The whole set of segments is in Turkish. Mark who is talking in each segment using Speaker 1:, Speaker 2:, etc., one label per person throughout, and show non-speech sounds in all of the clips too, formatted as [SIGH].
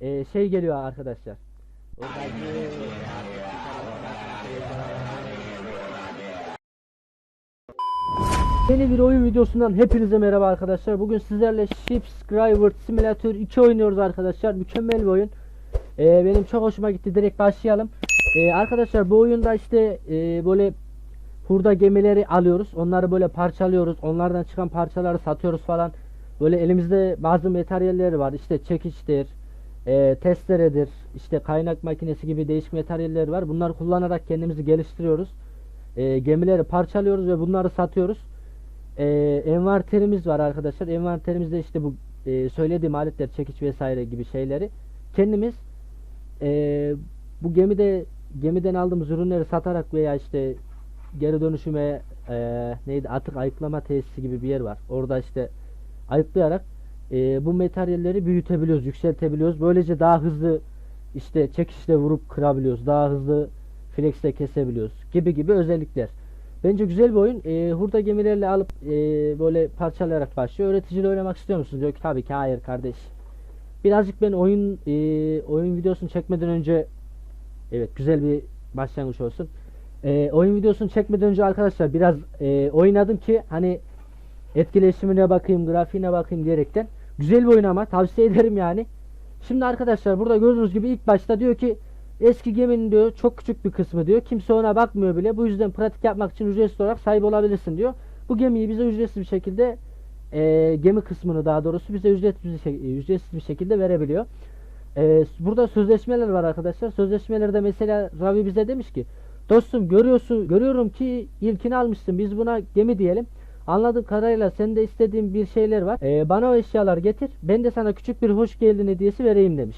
Speaker 1: e, şey geliyor arkadaşlar. Yeni bir oyun videosundan hepinize merhaba arkadaşlar. Bugün sizlerle Shipscriber Simulator 2 oynuyoruz arkadaşlar. Mükemmel bir oyun. Ee, benim çok hoşuma gitti. Direkt başlayalım. Ee, arkadaşlar bu oyunda işte e, böyle hurda gemileri alıyoruz. Onları böyle parçalıyoruz. Onlardan çıkan parçaları satıyoruz falan. Böyle elimizde bazı materyaller var. İşte çekiçtir, e, testeredir, işte kaynak makinesi gibi değişik materyaller var. Bunları kullanarak kendimizi geliştiriyoruz. E, gemileri parçalıyoruz ve bunları satıyoruz. E, envanterimiz var arkadaşlar. Envanterimizde işte bu e, söylediğim aletler, çekiç vesaire gibi şeyleri kendimiz e, bu gemide gemiden aldığımız ürünleri satarak veya işte geri dönüşüme e, neydi atık ayıklama tesisi gibi bir yer var. Orada işte ayıklayarak e, bu materyalleri büyütebiliyoruz, yükseltebiliyoruz. Böylece daha hızlı işte çekişle vurup kırabiliyoruz. Daha hızlı flexle kesebiliyoruz gibi gibi özellikler. Bence güzel bir oyun. E, hurda gemilerle alıp e, böyle parçalayarak başlıyor. Öğreticiyle oynamak istiyor musunuz? Diyor ki tabii ki hayır kardeş. Birazcık ben oyun e, oyun videosunu çekmeden önce evet güzel bir başlangıç olsun. E, oyun videosunu çekmeden önce arkadaşlar biraz e, oynadım ki hani etkileşimine bakayım, grafiğine bakayım diyerekten. Güzel bir oyun ama tavsiye ederim yani. Şimdi arkadaşlar burada gördüğünüz gibi ilk başta diyor ki eski geminin diyor çok küçük bir kısmı diyor. Kimse ona bakmıyor bile. Bu yüzden pratik yapmak için ücretsiz olarak sahip olabilirsin diyor. Bu gemiyi bize ücretsiz bir şekilde e, gemi kısmını daha doğrusu bize ücretsiz bir, şey- ücretsiz bir şekilde verebiliyor. E, burada sözleşmeler var arkadaşlar. Sözleşmelerde mesela Ravi bize demiş ki dostum görüyorsun görüyorum ki ilkini almışsın. Biz buna gemi diyelim. Anladığım kadarıyla senin de istediğin bir şeyler var. E, bana o eşyalar getir. Ben de sana küçük bir hoş geldin hediyesi vereyim demiş.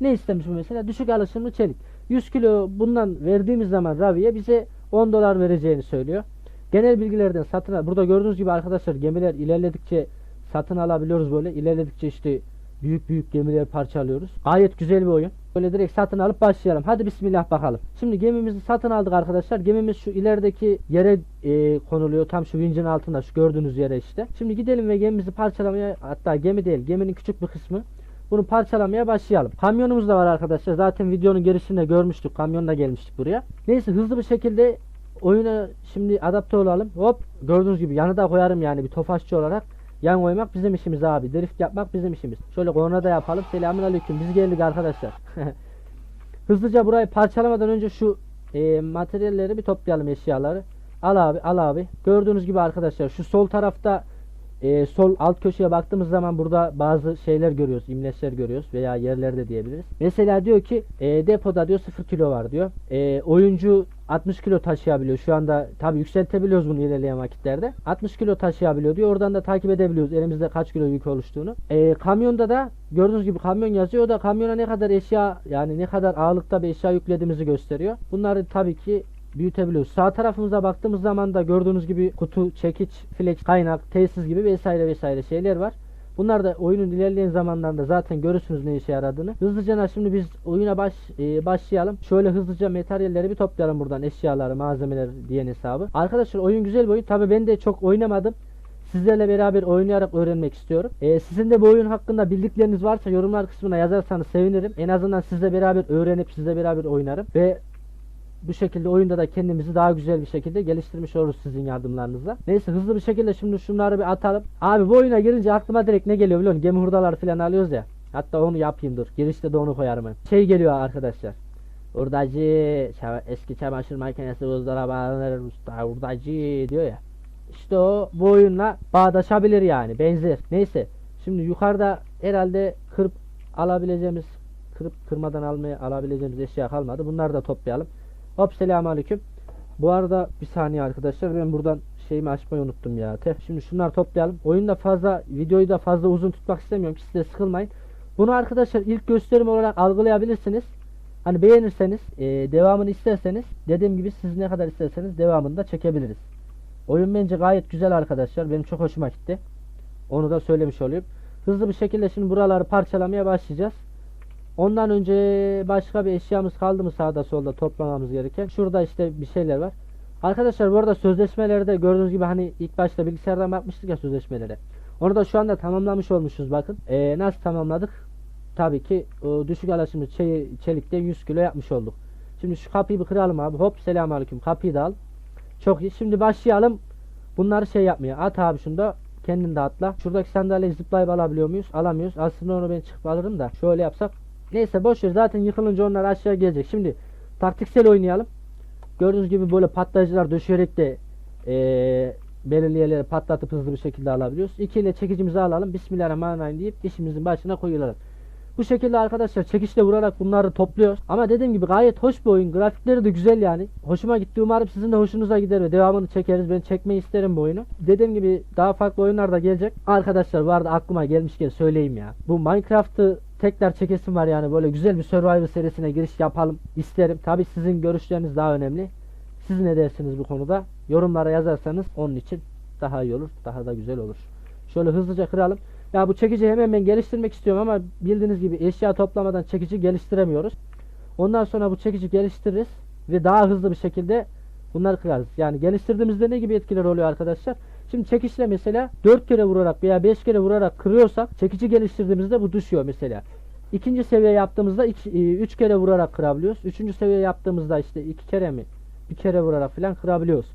Speaker 1: Ne istemiş bu mesela? Düşük alışımlı çelik. 100 kilo bundan verdiğimiz zaman Ravi'ye bize 10 dolar vereceğini söylüyor. Genel bilgilerden satın al. Burada gördüğünüz gibi arkadaşlar gemiler ilerledikçe satın alabiliyoruz böyle. İlerledikçe işte büyük büyük gemiler parçalıyoruz. Gayet güzel bir oyun. Böyle direkt satın alıp başlayalım. Hadi bismillah bakalım. Şimdi gemimizi satın aldık arkadaşlar. Gemimiz şu ilerideki yere e, konuluyor. Tam şu vincin altında şu gördüğünüz yere işte. Şimdi gidelim ve gemimizi parçalamaya hatta gemi değil geminin küçük bir kısmı. Bunu parçalamaya başlayalım. Kamyonumuz da var arkadaşlar. Zaten videonun girişinde görmüştük. Kamyonla gelmiştik buraya. Neyse hızlı bir şekilde oyuna şimdi adapte olalım. Hop gördüğünüz gibi yanı da koyarım yani bir tofaşçı olarak. Yan koymak bizim işimiz abi. Drift yapmak bizim işimiz. Şöyle korna da yapalım. Selamun aleyküm. Biz geldik arkadaşlar. [LAUGHS] Hızlıca burayı parçalamadan önce şu e, materyalleri bir toplayalım eşyaları. Al abi al abi. Gördüğünüz gibi arkadaşlar şu sol tarafta e, sol alt köşeye baktığımız zaman burada bazı şeyler görüyoruz. imleçler görüyoruz veya yerlerde diyebiliriz. Mesela diyor ki e, depoda diyor 0 kilo var diyor. E, oyuncu 60 kilo taşıyabiliyor. Şu anda tabi yükseltebiliyoruz bunu ilerleyen vakitlerde. 60 kilo taşıyabiliyor diyor. Oradan da takip edebiliyoruz elimizde kaç kilo yük oluştuğunu. E, kamyonda da gördüğünüz gibi kamyon yazıyor. O da kamyona ne kadar eşya yani ne kadar ağırlıkta bir eşya yüklediğimizi gösteriyor. Bunları tabii ki büyütebiliyoruz. Sağ tarafımıza baktığımız zaman da gördüğünüz gibi kutu, çekiç, flex, kaynak, tesis gibi vesaire vesaire şeyler var. Bunlar da oyunun ilerleyen zamanlarında zaten görürsünüz ne işe yaradığını. Hızlıca şimdi biz oyuna baş e, başlayalım. Şöyle hızlıca materyalleri bir toplayalım buradan. Eşyaları, malzemeler diyen hesabı. Arkadaşlar oyun güzel bir oyun. Tabi ben de çok oynamadım. Sizlerle beraber oynayarak öğrenmek istiyorum. E, sizin de bu oyun hakkında bildikleriniz varsa yorumlar kısmına yazarsanız sevinirim. En azından sizle beraber öğrenip sizle beraber oynarım. Ve bu şekilde oyunda da kendimizi daha güzel bir şekilde geliştirmiş oluruz sizin yardımlarınızla. Neyse hızlı bir şekilde şimdi şunları bir atalım. Abi bu oyuna girince aklıma direkt ne geliyor biliyor musun? Gemi hurdaları falan alıyoruz ya. Hatta onu yapayım dur. Girişte de onu koyarım. Şey geliyor arkadaşlar. Hurdacı, eski çamaşır makinesi buzdolabı usta hurdacı diyor ya. İşte o bu oyunla bağdaşabilir yani benzer. Neyse şimdi yukarıda herhalde kırıp alabileceğimiz kırıp kırmadan almaya alabileceğimiz eşya kalmadı. Bunları da toplayalım. Hop selamünaleyküm. Bu arada bir saniye arkadaşlar ben buradan şeyimi açmayı unuttum ya. Teh. Şimdi şunları toplayalım. Oyunda fazla videoyu da fazla uzun tutmak istemiyorum ki siz de sıkılmayın. Bunu arkadaşlar ilk gösterim olarak algılayabilirsiniz. Hani beğenirseniz, e, devamını isterseniz dediğim gibi siz ne kadar isterseniz devamını da çekebiliriz. Oyun bence gayet güzel arkadaşlar. Benim çok hoşuma gitti. Onu da söylemiş olayım. Hızlı bir şekilde şimdi buraları parçalamaya başlayacağız. Ondan önce başka bir eşyamız kaldı mı sağda solda toplamamız gereken? Şurada işte bir şeyler var. Arkadaşlar bu arada sözleşmelerde gördüğünüz gibi hani ilk başta bilgisayardan bakmıştık ya sözleşmelere. Onu da şu anda tamamlamış olmuşuz bakın. Ee, nasıl tamamladık? tabii ki düşük alaşımlı çe- çelikten 100 kilo yapmış olduk. Şimdi şu kapıyı bir kıralım abi. Hop selamünaleyküm. Kapıyı da al. Çok iyi. Şimdi başlayalım. Bunları şey yapmaya. At abi şunu da. Kendin de atla. Şuradaki sandalyeyi zıplayıp alabiliyor muyuz? Alamıyoruz. Aslında onu ben çıkıp alırım da. Şöyle yapsak. Neyse boş ver. Zaten yıkılınca onlar aşağı gelecek. Şimdi taktiksel oynayalım. Gördüğünüz gibi böyle patlayıcılar döşeyerek de eee belirli yerleri patlatıp hızlı bir şekilde alabiliyoruz. 2 ile çekicimizi alalım. Bismillahirrahmanirrahim deyip işimizin başına koyulalım. Bu şekilde arkadaşlar çekişle vurarak bunları topluyoruz. Ama dediğim gibi gayet hoş bir oyun. Grafikleri de güzel yani. Hoşuma gitti. Umarım sizin de hoşunuza gider ve devamını çekeriz. Ben çekmeyi isterim bu oyunu. Dediğim gibi daha farklı oyunlar da gelecek. Arkadaşlar arada aklıma gelmişken söyleyeyim ya. Bu Minecraft'ı tekrar çekesim var yani. Böyle güzel bir Survivor serisine giriş yapalım isterim. Tabi sizin görüşleriniz daha önemli. Siz ne dersiniz bu konuda? Yorumlara yazarsanız onun için daha iyi olur. Daha da güzel olur. Şöyle hızlıca kıralım. Ya bu çekici hemen ben geliştirmek istiyorum ama bildiğiniz gibi eşya toplamadan çekici geliştiremiyoruz. Ondan sonra bu çekici geliştiririz ve daha hızlı bir şekilde bunları kırarız. Yani geliştirdiğimizde ne gibi etkiler oluyor arkadaşlar? Şimdi çekiçle mesela 4 kere vurarak veya 5 kere vurarak kırıyorsak çekici geliştirdiğimizde bu düşüyor mesela. İkinci seviye yaptığımızda 3 kere vurarak kırabiliyoruz. Üçüncü seviye yaptığımızda işte 2 kere mi bir kere vurarak falan kırabiliyoruz.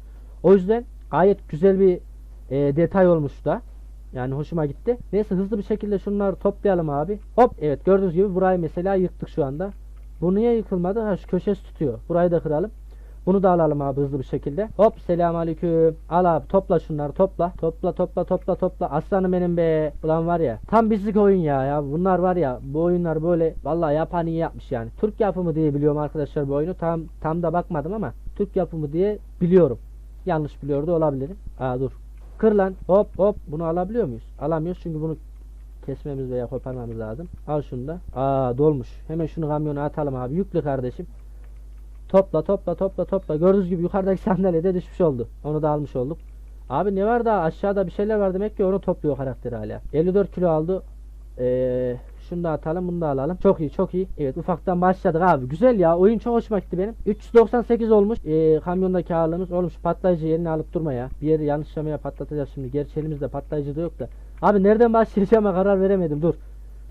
Speaker 1: O yüzden gayet güzel bir e, detay olmuş da. Yani hoşuma gitti. Neyse hızlı bir şekilde şunları toplayalım abi. Hop evet gördüğünüz gibi burayı mesela yıktık şu anda. Bu niye yıkılmadı? Ha şu köşesi tutuyor. Burayı da kıralım. Bunu da alalım abi hızlı bir şekilde. Hop selamünaleyküm. Al abi topla şunları topla. Topla topla topla topla. Aslanım benim be. Ulan var ya. Tam bizlik oyun ya ya. Bunlar var ya. Bu oyunlar böyle vallahi yapan iyi yapmış yani. Türk yapımı diye biliyorum arkadaşlar bu oyunu. Tam tam da bakmadım ama Türk yapımı diye biliyorum. Yanlış biliyor da olabilirim. Aa dur. Kır lan. Hop hop. Bunu alabiliyor muyuz? Alamıyoruz çünkü bunu kesmemiz veya koparmamız lazım. Al şunu da. Aa dolmuş. Hemen şunu kamyona atalım abi. Yüklü kardeşim. Topla topla topla topla. Gördüğünüz gibi yukarıdaki [LAUGHS] sandalye de düşmüş oldu. Onu da almış olduk. Abi ne var daha aşağıda bir şeyler var demek ki onu topluyor karakter hala. 54 kilo aldı. Ee, şunu da atalım bunu da alalım. Çok iyi çok iyi. Evet ufaktan başladık abi. Güzel ya oyun çok hoşuma gitti benim. 398 olmuş. Ee, kamyondaki ağırlığımız olmuş. Patlayıcı yerine alıp durma ya. Bir yeri yanlışlamaya patlatacağız şimdi. Gerçi elimizde patlayıcı da yok da. Abi nereden başlayacağıma karar veremedim. Dur.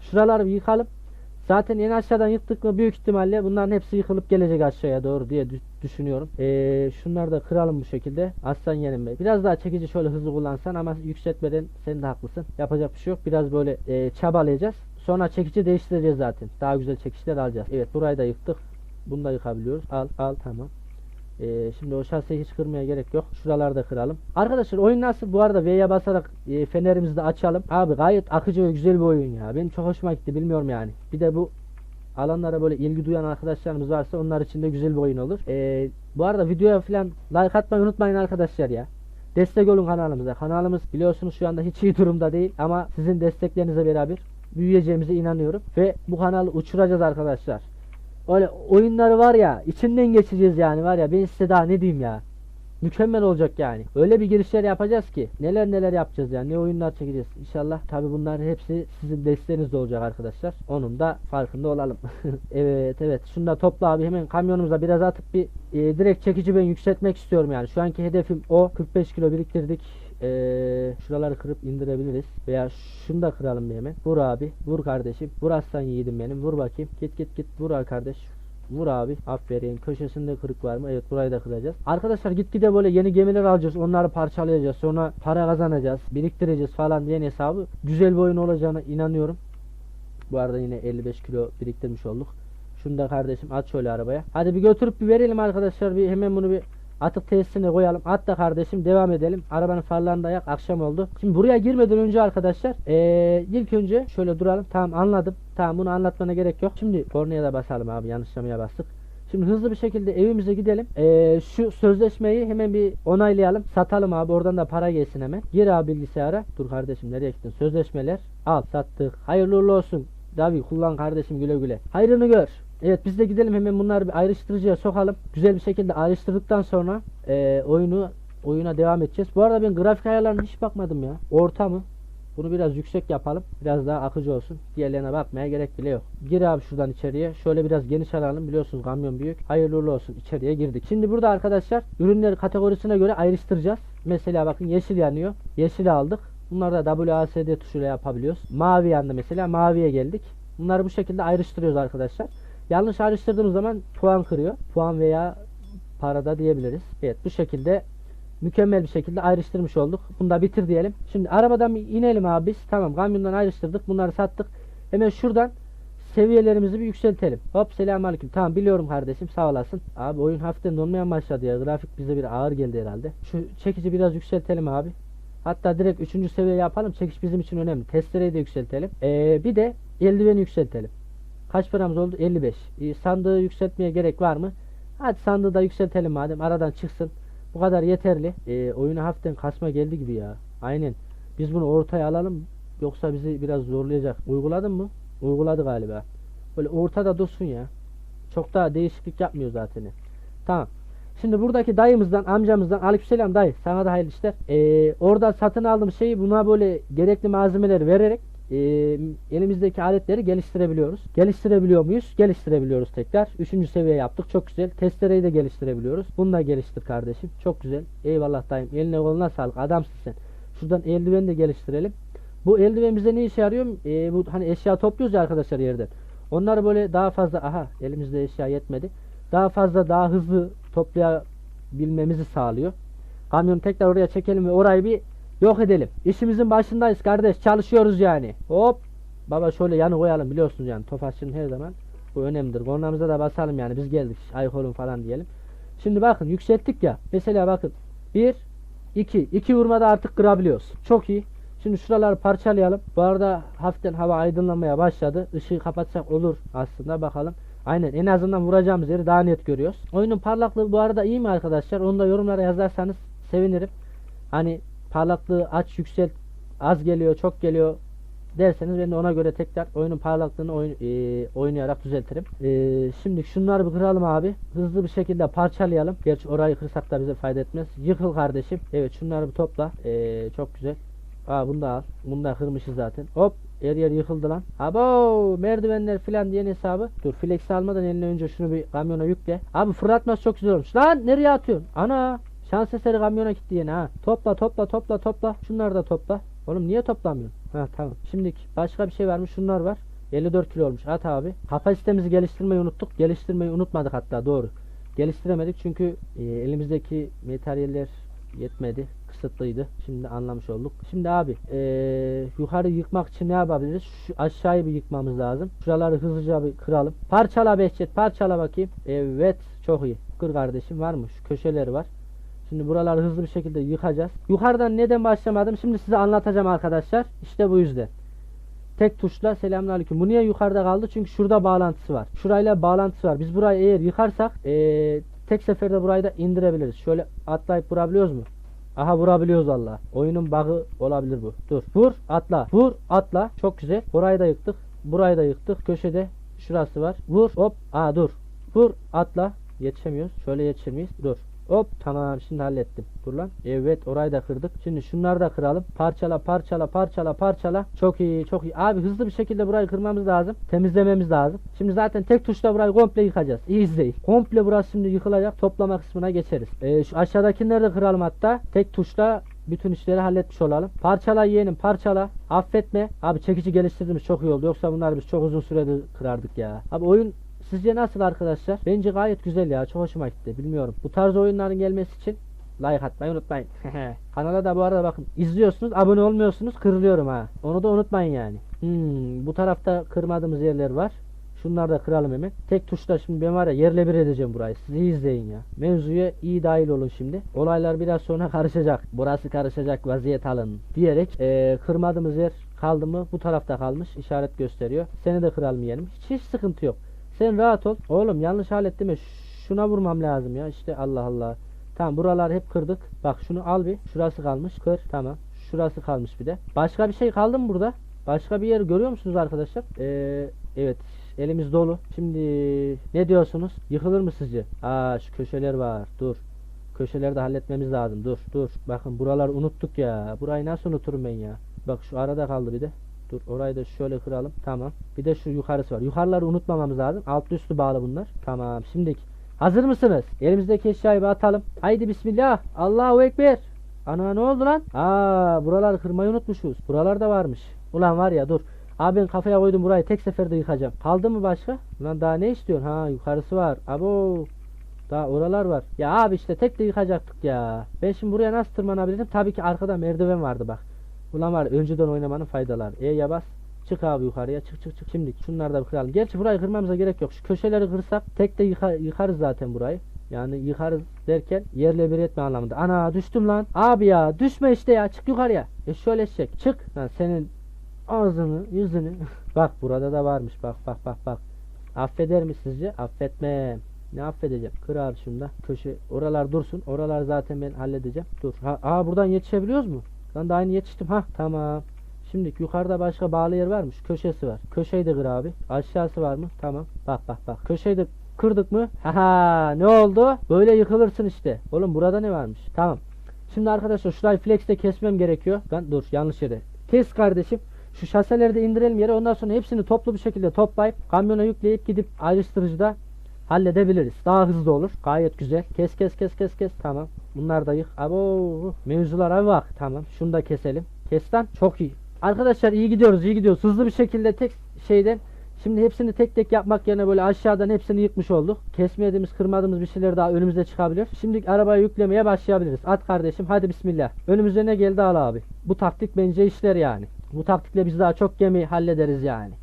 Speaker 1: Şuraları bir yıkalım. Zaten en aşağıdan yıktık mı büyük ihtimalle bunların hepsi yıkılıp gelecek aşağıya doğru diye dü- düşünüyorum. Ee, şunları da kıralım bu şekilde. Aslan yenim bey. Biraz daha çekici şöyle hızlı kullansan ama yükseltmeden sen de haklısın. Yapacak bir şey yok. Biraz böyle e, çabalayacağız. Sonra çekici değiştireceğiz zaten. Daha güzel çekişler alacağız. Evet burayı da yıktık. Bunu da yıkabiliyoruz. Al al tamam. Ee, şimdi o şaseyi hiç kırmaya gerek yok. Şuraları da kıralım. Arkadaşlar oyun nasıl? Bu arada V'ye basarak e, fenerimizi de açalım. Abi gayet akıcı ve güzel bir oyun ya. Benim çok hoşuma gitti bilmiyorum yani. Bir de bu alanlara böyle ilgi duyan arkadaşlarımız varsa onlar için de güzel bir oyun olur. Ee, bu arada videoya falan like atmayı unutmayın arkadaşlar ya. Destek olun kanalımıza. Kanalımız biliyorsunuz şu anda hiç iyi durumda değil ama sizin desteklerinize beraber büyüyeceğimize inanıyorum ve bu kanalı uçuracağız arkadaşlar. Öyle oyunları var ya içinden geçeceğiz yani var ya ben size daha ne diyeyim ya. Mükemmel olacak yani. Öyle bir girişler yapacağız ki neler neler yapacağız yani ne oyunlar çekeceğiz. İnşallah tabi bunların hepsi sizin desteğinizde olacak arkadaşlar. Onun da farkında olalım. [LAUGHS] evet evet. Şunu da topla abi hemen kamyonumuza biraz atıp bir e, direkt çekici ben yükseltmek istiyorum yani. Şu anki hedefim o. 45 kilo biriktirdik. Ee, şuraları kırıp indirebiliriz. Veya şunu da kıralım bir hemen. Vur abi. Vur kardeşim. Vur aslan yiğidim benim. Vur bakayım. Git git git. Vur kardeş. Vur abi. Aferin. Köşesinde kırık var mı? Evet burayı da kıracağız. Arkadaşlar gitgide böyle yeni gemiler alacağız. Onları parçalayacağız. Sonra para kazanacağız. Biriktireceğiz falan diye hesabı. Güzel bir oyun olacağına inanıyorum. Bu arada yine 55 kilo biriktirmiş olduk. Şunu da kardeşim at şöyle arabaya. Hadi bir götürüp bir verelim arkadaşlar. Bir hemen bunu bir atıp tesisine koyalım. At da kardeşim devam edelim. Arabanın farlarını da yak. Akşam oldu. Şimdi buraya girmeden önce arkadaşlar ee, ilk önce şöyle duralım. Tamam anladım. Tamam bunu anlatmana gerek yok. Şimdi kornaya da basalım abi. Yanlışlamaya bastık. Şimdi hızlı bir şekilde evimize gidelim. Ee, şu sözleşmeyi hemen bir onaylayalım. Satalım abi. Oradan da para gelsin hemen. Gir abi bilgisayara. Dur kardeşim nereye gittin? Sözleşmeler. Al sattık. Hayırlı uğurlu olsun. Davi kullan kardeşim güle güle. Hayrını gör. Evet biz de gidelim hemen bunları bir ayrıştırıcıya sokalım. Güzel bir şekilde ayrıştırdıktan sonra e, oyunu oyuna devam edeceğiz. Bu arada ben grafik ayarlarına hiç bakmadım ya. Orta mı? Bunu biraz yüksek yapalım. Biraz daha akıcı olsun. Diğerlerine bakmaya gerek bile yok. Gir abi şuradan içeriye. Şöyle biraz geniş alalım. Biliyorsunuz kamyon büyük. Hayırlı olsun. İçeriye girdik. Şimdi burada arkadaşlar ürünleri kategorisine göre ayrıştıracağız. Mesela bakın yeşil yanıyor. Yeşil aldık. Bunları da WASD tuşuyla yapabiliyoruz. Mavi yandı mesela. Maviye geldik. Bunları bu şekilde ayrıştırıyoruz arkadaşlar. Yanlış ayrıştırdığımız zaman puan kırıyor. Puan veya parada diyebiliriz. Evet bu şekilde mükemmel bir şekilde ayrıştırmış olduk. Bunu da bitir diyelim. Şimdi arabadan bir inelim abi biz. Tamam kamyondan ayrıştırdık. Bunları sattık. Hemen şuradan seviyelerimizi bir yükseltelim. Hop selamünaleyküm. Tamam biliyorum kardeşim sağ olasın. Abi oyun hafiften donmaya başladı ya. Grafik bize bir ağır geldi herhalde. Şu çekici biraz yükseltelim abi. Hatta direkt 3. seviye yapalım. Çekiş bizim için önemli. Testereyi de yükseltelim. Ee, bir de eldiveni yükseltelim. Kaç paramız oldu? 55. Ee, sandığı yükseltmeye gerek var mı? Hadi sandığı da yükseltelim madem. Aradan çıksın. Bu kadar yeterli. Ee, oyuna hafiften kasma geldi gibi ya. Aynen. Biz bunu ortaya alalım. Yoksa bizi biraz zorlayacak. Uyguladın mı? Uyguladı galiba. Böyle ortada dursun ya. Çok daha değişiklik yapmıyor zaten. Tamam. Şimdi buradaki dayımızdan, amcamızdan aleykümselam dayı sana da hayırlı işler. Ee, orada satın aldığım şeyi buna böyle gerekli malzemeleri vererek e, elimizdeki aletleri geliştirebiliyoruz. Geliştirebiliyor muyuz? Geliştirebiliyoruz tekrar. Üçüncü seviye yaptık. Çok güzel. Testereyi de geliştirebiliyoruz. Bunu da geliştir kardeşim. Çok güzel. Eyvallah dayım. Eline koluna sağlık. Adamsın sen. Şuradan eldiveni de geliştirelim. Bu eldiven bize ne işe yarıyor? Ee, bu hani eşya topluyoruz ya arkadaşlar yerden. Onları böyle daha fazla aha elimizde eşya yetmedi. Daha fazla daha hızlı toplayabilmemizi sağlıyor. Kamyonu tekrar oraya çekelim ve orayı bir yok edelim. İşimizin başındayız kardeş. Çalışıyoruz yani. Hop. Baba şöyle yanı koyalım biliyorsunuz yani. Tofaşçının her zaman bu önemlidir. Kornamıza da basalım yani. Biz geldik. Ayık olun falan diyelim. Şimdi bakın yükselttik ya. Mesela bakın. 1 2 2 vurmada artık kırabiliyoruz. Çok iyi. Şimdi şuraları parçalayalım. Bu arada hafiften hava aydınlanmaya başladı. Işığı kapatsak olur aslında bakalım. Aynen en azından vuracağımız yeri daha net görüyoruz. Oyunun parlaklığı bu arada iyi mi arkadaşlar? Onu da yorumlara yazarsanız sevinirim. Hani parlaklığı aç yükselt az geliyor çok geliyor derseniz ben de ona göre tekrar oyunun parlaklığını oyun, e, oynayarak düzeltirim. E, şimdi şunları bir kıralım abi. Hızlı bir şekilde parçalayalım. Gerçi orayı kırsak da bize fayda etmez. Yıkıl kardeşim. Evet şunları bir topla. E, çok güzel. Aa bunu da al. Bunu da kırmışız zaten. Hop yer yer yıkıldı lan. Abo merdivenler filan diyen hesabı. Dur flex almadan eline önce şunu bir kamyona yükle. Abi fırlatması çok güzel olmuş. Lan nereye atıyorsun? Ana şans eseri kamyona gitti yine ha. Topla topla topla topla. Şunları da topla. Oğlum niye toplamıyorsun? Ha tamam. Şimdi başka bir şey varmış. Şunlar var. 54 kilo olmuş. At abi. Kapasitemizi geliştirmeyi unuttuk. Geliştirmeyi unutmadık hatta doğru. Geliştiremedik çünkü e, elimizdeki materyaller yetmedi. Kısıtlıydı. Şimdi anlamış olduk. Şimdi abi e, yukarı yıkmak için ne yapabiliriz? Şu aşağıyı bir yıkmamız lazım. Şuraları hızlıca bir kıralım. Parçala Behçet. Parçala bakayım. Evet. Çok iyi. Kır kardeşim var mı? Şu köşeleri var. Şimdi buraları hızlı bir şekilde yıkacağız. Yukarıdan neden başlamadım? Şimdi size anlatacağım arkadaşlar. İşte bu yüzden. Tek tuşla selamünaleyküm. Bu niye yukarıda kaldı? Çünkü şurada bağlantısı var. Şurayla bağlantısı var. Biz burayı eğer yıkarsak eee, tek seferde burayı da indirebiliriz. Şöyle atlayıp vurabiliyoruz mu? Aha vurabiliyoruz valla. Oyunun bug'ı olabilir bu. Dur. Vur atla. Vur atla. Çok güzel. Burayı da yıktık. Burayı da yıktık. Köşede şurası var. Vur hop. Aa dur. Vur atla. Yetişemiyoruz. Şöyle yetişir miyiz? Dur. Hop tamam şimdi hallettim. Dur lan. Evet orayı da kırdık. Şimdi şunları da kıralım. Parçala parçala parçala parçala. Çok iyi çok iyi. Abi hızlı bir şekilde burayı kırmamız lazım. Temizlememiz lazım. Şimdi zaten tek tuşla burayı komple yıkacağız. İyi izleyin. Komple burası şimdi yıkılacak. Toplama kısmına geçeriz. Ee, şu aşağıdakileri de kıralım hatta. Tek tuşla bütün işleri halletmiş olalım. Parçala yeğenim parçala. Affetme. Abi çekici geliştirdiğimiz çok iyi oldu. Yoksa bunları biz çok uzun sürede kırardık ya. Abi oyun Sizce nasıl arkadaşlar? Bence gayet güzel ya. Çok hoşuma gitti. Bilmiyorum. Bu tarz oyunların gelmesi için like atmayı unutmayın. [LAUGHS] Kanala da bu arada bakın izliyorsunuz, abone olmuyorsunuz, kırılıyorum ha. Onu da unutmayın yani. Hmm, bu tarafta kırmadığımız yerler var. Şunları da kıralım hemen. Tek tuşla şimdi ben var ya yerle bir edeceğim burayı. Siz iyi izleyin ya. Mevzuya iyi dahil olun şimdi. Olaylar biraz sonra [LAUGHS] karışacak. Burası karışacak vaziyet alın diyerek eee, kırmadığımız yer kaldı mı? Bu tarafta kalmış. işaret gösteriyor. Seni de kıralım yeğenim. Hiç, hiç sıkıntı yok. Sen rahat ol. Oğlum yanlış hallettim mi? Şuna vurmam lazım ya. İşte Allah Allah. Tamam buraları hep kırdık. Bak şunu al bir. Şurası kalmış. Kır. Tamam. Şurası kalmış bir de. Başka bir şey kaldı mı burada? Başka bir yer görüyor musunuz arkadaşlar? Ee, evet. Elimiz dolu. Şimdi ne diyorsunuz? Yıkılır mı sizce? Aa şu köşeler var. Dur. Köşeleri de halletmemiz lazım. Dur dur. Bakın buraları unuttuk ya. Burayı nasıl unuturum ben ya? Bak şu arada kaldı bir de. Dur orayı da şöyle kıralım. Tamam. Bir de şu yukarısı var. Yukarıları unutmamamız lazım. Altlı üstü bağlı bunlar. Tamam. Şimdi hazır mısınız? Elimizdeki eşyayı atalım. Haydi bismillah. Allahu ekber. Ana ne oldu lan? Aa buraları kırmayı unutmuşuz. Buralar da varmış. Ulan var ya dur. Abi kafaya koydum burayı tek seferde yıkacağım. Kaldı mı başka? Lan daha ne istiyorsun? Ha yukarısı var. Abo. Daha oralar var. Ya abi işte tek de yıkacaktık ya. Ben şimdi buraya nasıl tırmanabilirim? Tabii ki arkada merdiven vardı bak. Ulan var önceden oynamanın faydaları. E'ye bas. Çık abi yukarıya. Çık çık çık. Şimdi şunları da bir kıralım. Gerçi burayı kırmamıza gerek yok. Şu köşeleri kırsak tek de yıka- yıkarız zaten burayı. Yani yıkarız derken yerle bir etme anlamında. Ana düştüm lan. Abi ya düşme işte ya. Çık yukarıya. E şöyle çek. Çık. Lan senin ağzını yüzünü. [LAUGHS] bak burada da varmış. Bak bak bak bak. Affeder mi sizce? Affetmem. Ne affedeceğim? Kır abi şunda. Köşe oralar dursun. Oralar zaten ben halledeceğim. Dur. Ha, aa buradan yetişebiliyoruz mu? Ben de aynı yetiştim. Ha tamam. Şimdi yukarıda başka bağlı yer varmış. Köşesi var. Köşeyi de kır abi. Aşağısı var mı? Tamam. Bak bak bak. Köşeyi de kırdık mı? Haha ne oldu? Böyle yıkılırsın işte. Oğlum burada ne varmış? Tamam. Şimdi arkadaşlar şurayı flex'te kesmem gerekiyor. Ben dur yanlış yere. Kes kardeşim. Şu şaseleri de indirelim yere. Ondan sonra hepsini toplu bir şekilde toplayıp kamyona yükleyip gidip ayrıştırıcıda halledebiliriz. Daha hızlı olur. Gayet güzel. Kes kes kes kes kes. Tamam. Bunlar da yık. Abo mevzulara bak. Tamam. Şunu da keselim. Kes. Çok iyi. Arkadaşlar iyi gidiyoruz iyi gidiyoruz. Hızlı bir şekilde tek şeyden Şimdi hepsini tek tek yapmak yerine böyle aşağıdan hepsini yıkmış olduk. Kesmediğimiz, kırmadığımız bir şeyler daha önümüze çıkabilir. Şimdi arabayı yüklemeye başlayabiliriz. At kardeşim hadi bismillah. Önümüze ne geldi al abi. Bu taktik bence işler yani. Bu taktikle biz daha çok gemi hallederiz yani.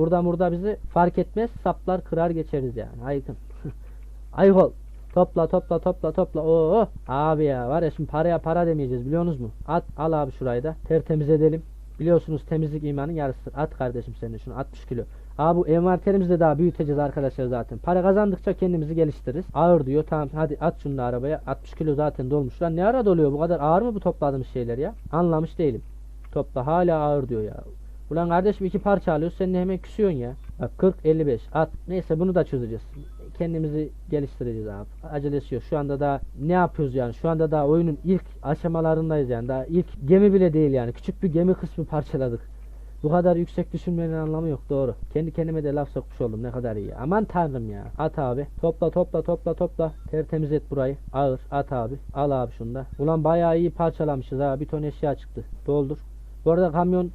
Speaker 1: Burada burada bizi fark etmez. Saplar kırar geçeriz yani. Aykın. [LAUGHS] Ayık ol. Topla topla topla topla. Oo abi ya var ya şimdi paraya para demeyeceğiz biliyorsunuz mu? At al abi şurayı da. Tertemiz edelim. Biliyorsunuz temizlik imanın yarısıdır. At kardeşim sen de şunu 60 kilo. Abi bu envanterimizi de daha büyüteceğiz arkadaşlar zaten. Para kazandıkça kendimizi geliştiririz. Ağır diyor. Tamam hadi at şunu da arabaya. 60 kilo zaten dolmuş. Lan ne ara doluyor bu kadar ağır mı bu topladığımız şeyler ya? Anlamış değilim. Topla hala ağır diyor ya. Ulan kardeşim iki parça alıyorsun sen de hemen küsüyorsun ya. Bak 40 55 at. Neyse bunu da çözeceğiz. Kendimizi geliştireceğiz abi. Acelesi yok. Şu anda da ne yapıyoruz yani? Şu anda da oyunun ilk aşamalarındayız yani. Daha ilk gemi bile değil yani. Küçük bir gemi kısmı parçaladık. Bu kadar yüksek düşünmenin anlamı yok doğru. Kendi kendime de laf sokmuş oldum ne kadar iyi. Aman tanrım ya. At abi. Topla topla topla topla. Tertemiz et burayı. Ağır. At abi. Al abi şunu da. Ulan bayağı iyi parçalamışız ha. Bir ton eşya çıktı. Doldur. Bu arada kamyon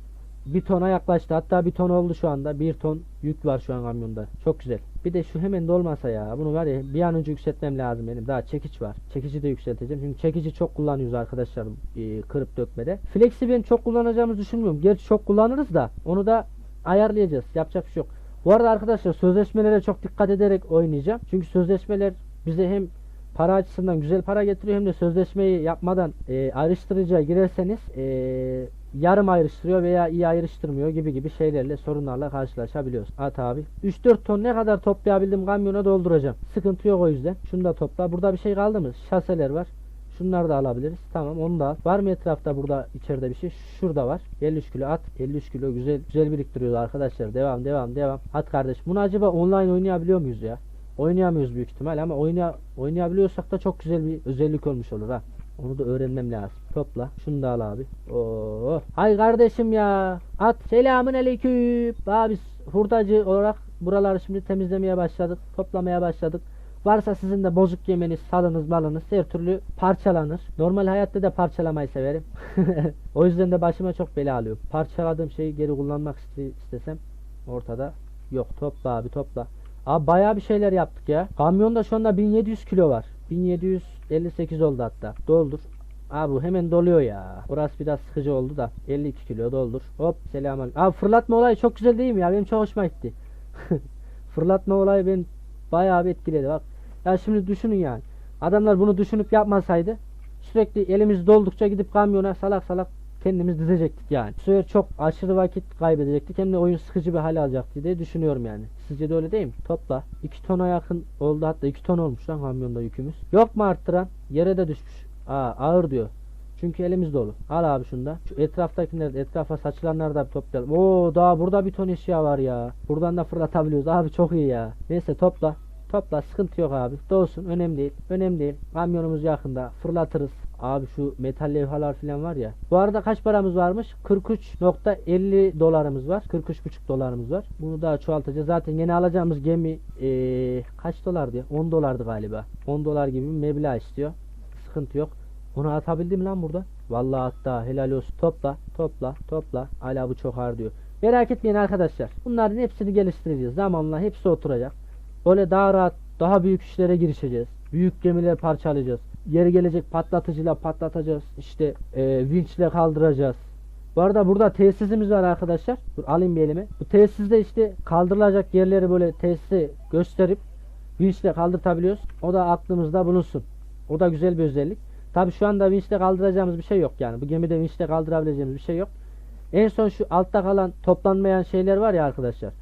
Speaker 1: bir tona yaklaştı. Hatta bir ton oldu şu anda. Bir ton yük var şu an kamyonda. Çok güzel. Bir de şu hemen dolmasa ya. Bunu var ya bir an önce yükseltmem lazım benim. Daha çekiç var. Çekici de yükselteceğim. Çünkü çekici çok kullanıyoruz arkadaşlar e, kırıp dökmede. Flex'i ben çok kullanacağımızı düşünmüyorum. Gerçi çok kullanırız da onu da ayarlayacağız. Yapacak bir şey yok. Bu arada arkadaşlar sözleşmelere çok dikkat ederek oynayacağım. Çünkü sözleşmeler bize hem para açısından güzel para getiriyor hem de sözleşmeyi yapmadan e, ayrıştırıcıya girerseniz e, yarım ayrıştırıyor veya iyi ayrıştırmıyor gibi gibi şeylerle sorunlarla karşılaşabiliyoruz. At abi. 3-4 ton ne kadar toplayabildim kamyona dolduracağım. Sıkıntı yok o yüzden. Şunu da topla. Burada bir şey kaldı mı? Şaseler var. Şunları da alabiliriz. Tamam onu da al. Var mı etrafta burada içeride bir şey? Şurada var. 53 kilo at. 53 kilo güzel güzel biriktiriyoruz arkadaşlar. Devam devam devam. At kardeş. Bunu acaba online oynayabiliyor muyuz ya? Oynayamıyoruz büyük ihtimal ama oynaya, oynayabiliyorsak da çok güzel bir özellik olmuş olur ha. Onu da öğrenmem lazım. Topla. Şunu da al abi. Oo. Hay kardeşim ya. At. Selamun aleyküm. Abi hurdacı olarak buraları şimdi temizlemeye başladık. Toplamaya başladık. Varsa sizin de bozuk yemeniz, salınız, malınız her türlü parçalanır. Normal hayatta da parçalamayı severim. [LAUGHS] o yüzden de başıma çok bela alıyor. Parçaladığım şeyi geri kullanmak iste- istesem ortada yok. Topla abi topla. Abi bayağı bir şeyler yaptık ya. Kamyonda şu anda 1700 kilo var. 1758 oldu hatta. Doldur. Abi bu hemen doluyor ya. Burası biraz sıkıcı oldu da. 52 kilo doldur. Hop selamünaleyküm. Abi fırlatma olayı çok güzel değil mi ya? Benim çok hoşuma gitti. [LAUGHS] fırlatma olayı ben bayağı bir etkiledi bak. Ya şimdi düşünün yani. Adamlar bunu düşünüp yapmasaydı sürekli elimiz doldukça gidip kamyona salak salak kendimiz dizecektik yani. Bu çok aşırı vakit kaybedecektik hem de oyun sıkıcı bir hale alacaktı diye düşünüyorum yani. Sizce de öyle değil mi? Topla. 2 tona yakın oldu hatta 2 ton olmuş lan kamyonda yükümüz. Yok mu arttıran? Yere de düşmüş. Aa ağır diyor. Çünkü elimiz dolu. Al abi şunu da. Şu etraftakiler de etrafa saçılanları da bir toplayalım. Oo daha burada bir ton eşya var ya. Buradan da fırlatabiliyoruz. Abi çok iyi ya. Neyse topla. Topla sıkıntı yok abi. Dolsun önemli değil. Önemli değil. Kamyonumuz yakında. Fırlatırız. Abi şu metal levhalar falan var ya. Bu arada kaç paramız varmış? 43.50 dolarımız var. 43.5 dolarımız var. Bunu daha çoğaltacağız. Zaten yeni alacağımız gemi eee, kaç dolardı ya? 10 dolardı galiba. 10 dolar gibi bir meblağ istiyor. Sıkıntı yok. Onu atabildim lan burada. Vallahi hatta helal olsun. Topla, topla, topla. Hala bu çok ağır diyor. Merak etmeyin arkadaşlar. Bunların hepsini geliştireceğiz. Zamanla hepsi oturacak. Böyle daha rahat, daha büyük işlere girişeceğiz. Büyük gemiler parçalayacağız. Yeri gelecek patlatıcıyla patlatacağız. İşte e, vinçle kaldıracağız. Bu arada burada tesisimiz var arkadaşlar. Dur alayım bir elime. Bu tesiste işte kaldırılacak yerleri böyle tesise gösterip vinçle kaldırtabiliyoruz. O da aklımızda bulunsun. O da güzel bir özellik. Tabi şu anda vinçle kaldıracağımız bir şey yok yani. Bu gemide vinçle kaldırabileceğimiz bir şey yok. En son şu altta kalan toplanmayan şeyler var ya arkadaşlar.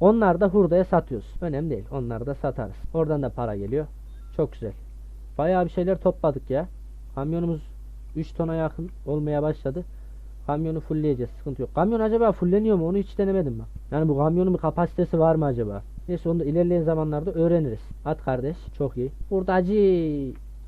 Speaker 1: Onlar da hurdaya satıyoruz. Önemli değil. Onları da satarız. Oradan da para geliyor. Çok güzel. Bayağı bir şeyler topladık ya. Kamyonumuz 3 tona yakın olmaya başladı. Kamyonu fullleyeceğiz. Sıkıntı yok. Kamyon acaba fulleniyor mu? Onu hiç denemedim ben. Yani bu kamyonun bir kapasitesi var mı acaba? Neyse onu da ilerleyen zamanlarda öğreniriz. At kardeş. Çok iyi. Hurdacı.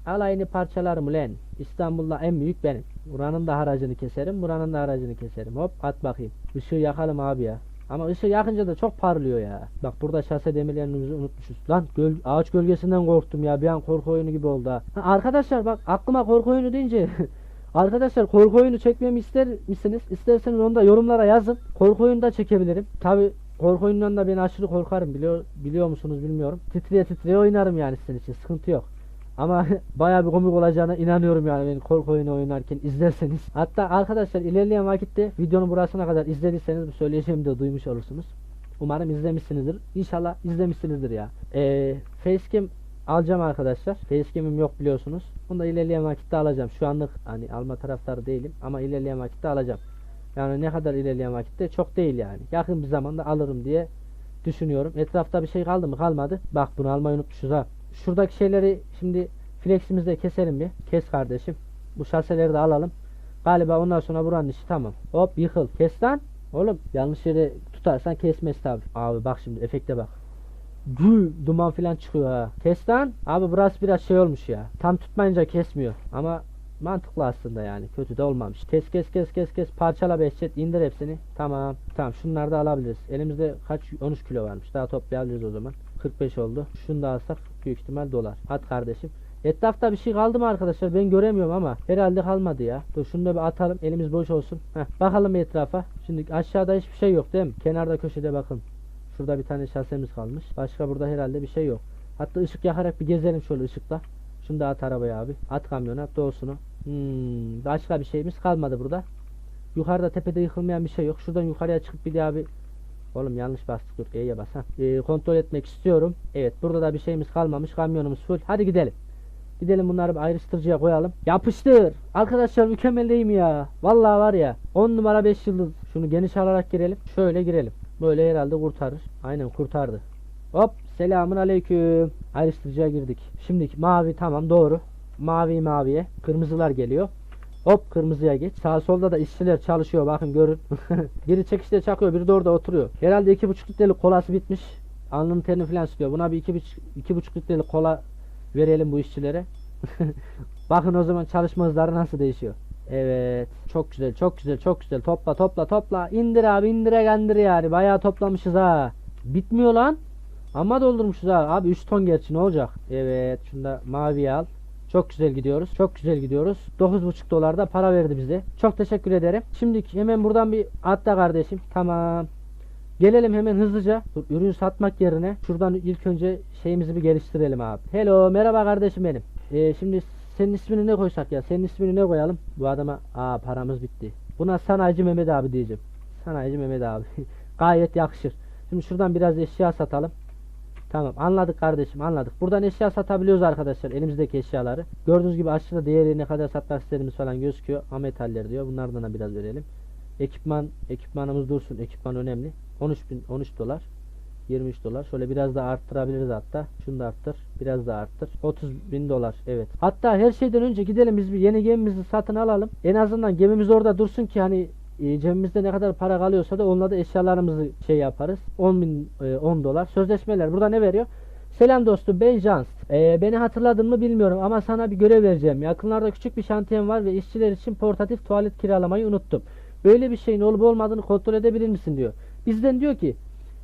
Speaker 1: Alayını parçalarım ulan. İstanbul'da en büyük benim. Buranın da haracını keserim. Buranın da haracını keserim. Hop at bakayım. Işığı yakalım abi ya. Ama ışığı yakınca da çok parlıyor ya. Bak burada şase demirlerimizi unutmuşuz. Lan göl, ağaç gölgesinden korktum ya. Bir an korku oyunu gibi oldu ha. arkadaşlar bak aklıma korku oyunu deyince [LAUGHS] Arkadaşlar korku oyunu çekmemi ister misiniz? İsterseniz onu da yorumlara yazın. Korku oyunu da çekebilirim. Tabi korku oyunundan da ben aşırı korkarım. Biliyor, biliyor musunuz bilmiyorum. Titreye titreye oynarım yani sizin için. Sıkıntı yok. Ama [LAUGHS] bayağı bir komik olacağına inanıyorum yani ben korku oyunu oynarken izlerseniz. Hatta arkadaşlar ilerleyen vakitte videonun burasına kadar izlediyseniz bu söyleyeceğimi de duymuş olursunuz. Umarım izlemişsinizdir. İnşallah izlemişsinizdir ya. Ee, Facecam alacağım arkadaşlar. Facecam'im yok biliyorsunuz. Bunu da ilerleyen vakitte alacağım. Şu anlık hani alma taraftarı değilim ama ilerleyen vakitte alacağım. Yani ne kadar ilerleyen vakitte çok değil yani. Yakın bir zamanda alırım diye düşünüyorum. Etrafta bir şey kaldı mı? Kalmadı. Bak bunu almayı unutmuşuz ha. Şuradaki şeyleri şimdi fleximizde keselim bir. Kes kardeşim. Bu şaseleri de alalım. Galiba ondan sonra buranın işi tamam. Hop yıkıl. Kes lan. Oğlum yanlış yere tutarsan kesmez tabi. Abi bak şimdi efekte bak. Gül duman filan çıkıyor ha. Kes lan. Abi burası biraz şey olmuş ya. Tam tutmayınca kesmiyor. Ama mantıklı aslında yani. Kötü de olmamış. Kes kes kes kes kes. Parçala Behçet. indir hepsini. Tamam. Tamam şunları da alabiliriz. Elimizde kaç 13 kilo varmış. Daha toplayabiliriz o zaman. 45 oldu. Şunu da alsak büyük ihtimal dolar. At kardeşim. Etrafta bir şey kaldı mı arkadaşlar? Ben göremiyorum ama herhalde kalmadı ya. Dur şunu da bir atalım. Elimiz boş olsun. Heh, bakalım etrafa. Şimdi aşağıda hiçbir şey yok değil mi? Kenarda köşede bakın. Şurada bir tane şasemiz kalmış. Başka burada herhalde bir şey yok. Hatta ışık yakarak bir gezelim şöyle ışıkla. Şunu da at arabaya abi. At kamyona doğusunu. Hmm, başka bir şeyimiz kalmadı burada. Yukarıda tepede yıkılmayan bir şey yok. Şuradan yukarıya çıkıp bir daha bir Oğlum yanlış bastık dur E'ye bas. Ee, kontrol etmek istiyorum. Evet burada da bir şeyimiz kalmamış. Kamyonumuz full. Hadi gidelim. Gidelim bunları bir ayrıştırıcıya koyalım. Yapıştır. Arkadaşlar mükemmel değil mi ya? Vallahi var ya. 10 numara 5 yıldız. Şunu geniş alarak girelim. Şöyle girelim. Böyle herhalde kurtarır. Aynen kurtardı. Hop selamun aleyküm. Ayrıştırıcıya girdik. Şimdi mavi tamam doğru. Mavi maviye. Kırmızılar geliyor. Hop kırmızıya geç. Sağ solda da işçiler çalışıyor bakın görün. [LAUGHS] biri çekişte çakıyor biri de orada oturuyor. Herhalde iki buçuk litrelik kolası bitmiş. Alnının terini falan sıkıyor. Buna bir iki buçuk, iki buçuk litrelik kola verelim bu işçilere. [LAUGHS] bakın o zaman çalışma hızları nasıl değişiyor. Evet. Çok güzel, çok güzel, çok güzel. Topla, topla, topla. İndir abi, indire gandır yani. Bayağı toplamışız ha. Bitmiyor lan. Ama doldurmuşuz ha. Abi 3 ton gerçi ne olacak? Evet. Şunu da maviye al. Çok güzel gidiyoruz. Çok güzel gidiyoruz. 9,5 dolar da para verdi bize. Çok teşekkür ederim. Şimdi hemen buradan bir atla kardeşim. Tamam. Gelelim hemen hızlıca. Dur, ürün satmak yerine şuradan ilk önce şeyimizi bir geliştirelim abi. Hello, merhaba kardeşim benim. Ee, şimdi senin ismini ne koysak ya? Senin ismini ne koyalım? Bu adama aa paramız bitti. Buna sanayici Mehmet abi diyeceğim. Sanayici Mehmet abi. [LAUGHS] Gayet yakışır. Şimdi şuradan biraz eşya satalım. Tamam anladık kardeşim anladık. Buradan eşya satabiliyoruz arkadaşlar elimizdeki eşyaları. Gördüğünüz gibi aşağıda değeri ne kadar satmak istediğimiz falan gözüküyor. Ametaller diyor. Bunlardan da biraz verelim. Ekipman ekipmanımız dursun. Ekipman önemli. 13 bin 13 dolar. 23 dolar. Şöyle biraz da arttırabiliriz hatta. Şunu da arttır. Biraz da arttır. 30 bin dolar. Evet. Hatta her şeyden önce gidelim biz bir yeni gemimizi satın alalım. En azından gemimiz orada dursun ki hani e, cebimizde ne kadar para kalıyorsa da onunla da eşyalarımızı şey yaparız. 10 bin e, 10 dolar. Sözleşmeler. Burada ne veriyor? Selam dostum ben Jans. Ee, beni hatırladın mı bilmiyorum ama sana bir görev vereceğim. Yakınlarda küçük bir şantiyem var ve işçiler için portatif tuvalet kiralamayı unuttum. Böyle bir şeyin olup olmadığını kontrol edebilir misin diyor. Bizden diyor ki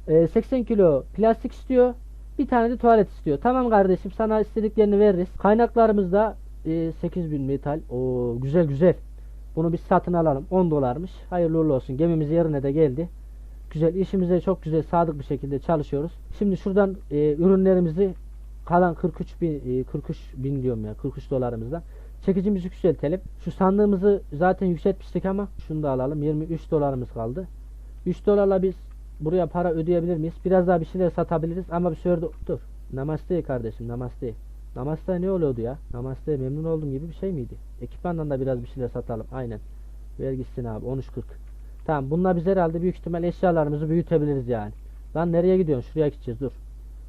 Speaker 1: e, 80 kilo plastik istiyor. Bir tane de tuvalet istiyor. Tamam kardeşim sana istediklerini veririz. Kaynaklarımızda e, 8000 metal. O güzel güzel. Bunu biz satın alalım. 10 dolarmış. Hayırlı uğurlu olsun. Gemimiz yerine de geldi. güzel işimize çok güzel sadık bir şekilde çalışıyoruz. Şimdi şuradan e, ürünlerimizi kalan 43 bin, e, 43 bin diyorum ya 43 dolarımızdan çekicimizi yükseltelim. Şu sandığımızı zaten yükseltmiştik ama şunu da alalım. 23 dolarımız kaldı. 3 dolarla biz buraya para ödeyebilir miyiz? Biraz daha bir şeyler satabiliriz ama bir sefer de dur. Namaste kardeşim namaste. Namaste ne oluyordu ya? Namaste memnun oldum gibi bir şey miydi? Ekipmandan da biraz bir şeyler satalım. Aynen. Ver gitsin abi 13.40. Tamam bununla biz herhalde büyük ihtimal eşyalarımızı büyütebiliriz yani. Lan nereye gidiyorsun? Şuraya gideceğiz dur.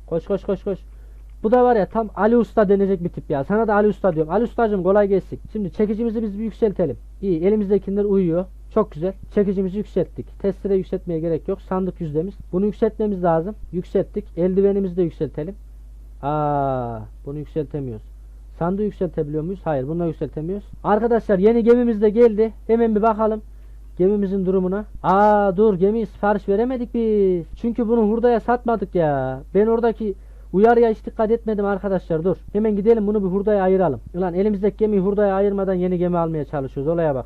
Speaker 1: Koş koş koş koş. Bu da var ya tam Ali Usta denecek bir tip ya. Sana da Ali Usta diyorum. Ali Ustacığım kolay gelsin. Şimdi çekicimizi biz bir yükseltelim. İyi elimizdekiler uyuyor. Çok güzel. Çekicimizi yükselttik. Testere yükseltmeye gerek yok. Sandık yüzdemiz. Bunu yükseltmemiz lazım. Yükselttik. Eldivenimizi de yükseltelim. Aa, bunu yükseltemiyoruz. Sandığı yükseltebiliyor muyuz? Hayır, bunu yükseltemiyoruz. Arkadaşlar yeni gemimiz de geldi. Hemen bir bakalım gemimizin durumuna. Aa dur gemi sipariş veremedik biz. Çünkü bunu hurdaya satmadık ya. Ben oradaki uyarıya hiç dikkat etmedim arkadaşlar dur. Hemen gidelim bunu bir hurdaya ayıralım. Ulan elimizdeki gemiyi hurdaya ayırmadan yeni gemi almaya çalışıyoruz. Olaya bak.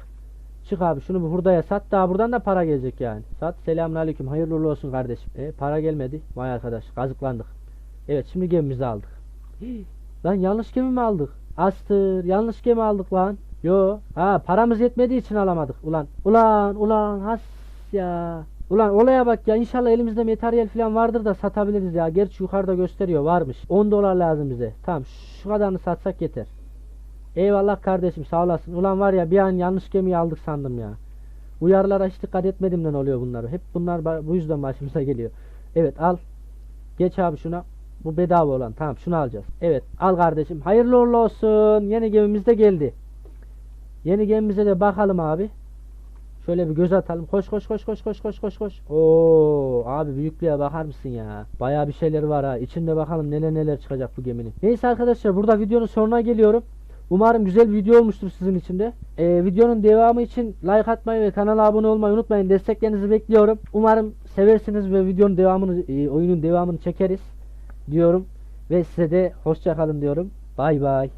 Speaker 1: Çık abi şunu bir hurdaya sat daha buradan da para gelecek yani. Sat selamünaleyküm hayırlı uğurlu olsun kardeşim. E para gelmedi. Vay arkadaş kazıklandık. Evet şimdi gemimizi aldık. Lan yanlış gemi mi aldık? Astır yanlış gemi aldık lan. Yo. Ha paramız yetmediği için alamadık. Ulan. Ulan ulan has ya. Ulan olaya bak ya inşallah elimizde materyal falan vardır da satabiliriz ya. Gerçi yukarıda gösteriyor varmış. 10 dolar lazım bize. Tamam şu kadarını satsak yeter. Eyvallah kardeşim sağ olasın. Ulan var ya bir an yanlış gemiyi aldık sandım ya. Uyarılara hiç dikkat etmediğimden oluyor bunlar. Hep bunlar bu yüzden başımıza geliyor. Evet al. Geç abi şuna. Bu bedava olan. Tamam şunu alacağız. Evet al kardeşim. Hayırlı uğurlu olsun. Yeni gemimiz de geldi. Yeni gemimize de bakalım abi. Şöyle bir göz atalım. Koş koş koş koş koş koş koş koş. Oo abi büyüklüğe bakar mısın ya? Bayağı bir şeyler var ha. İçinde bakalım neler neler çıkacak bu geminin. Neyse arkadaşlar burada videonun sonuna geliyorum. Umarım güzel bir video olmuştur sizin için de. Ee, videonun devamı için like atmayı ve kanala abone olmayı unutmayın. Desteklerinizi bekliyorum. Umarım seversiniz ve videonun devamını, e, oyunun devamını çekeriz diyorum. Ve size de hoşça kalın diyorum. Bay bay.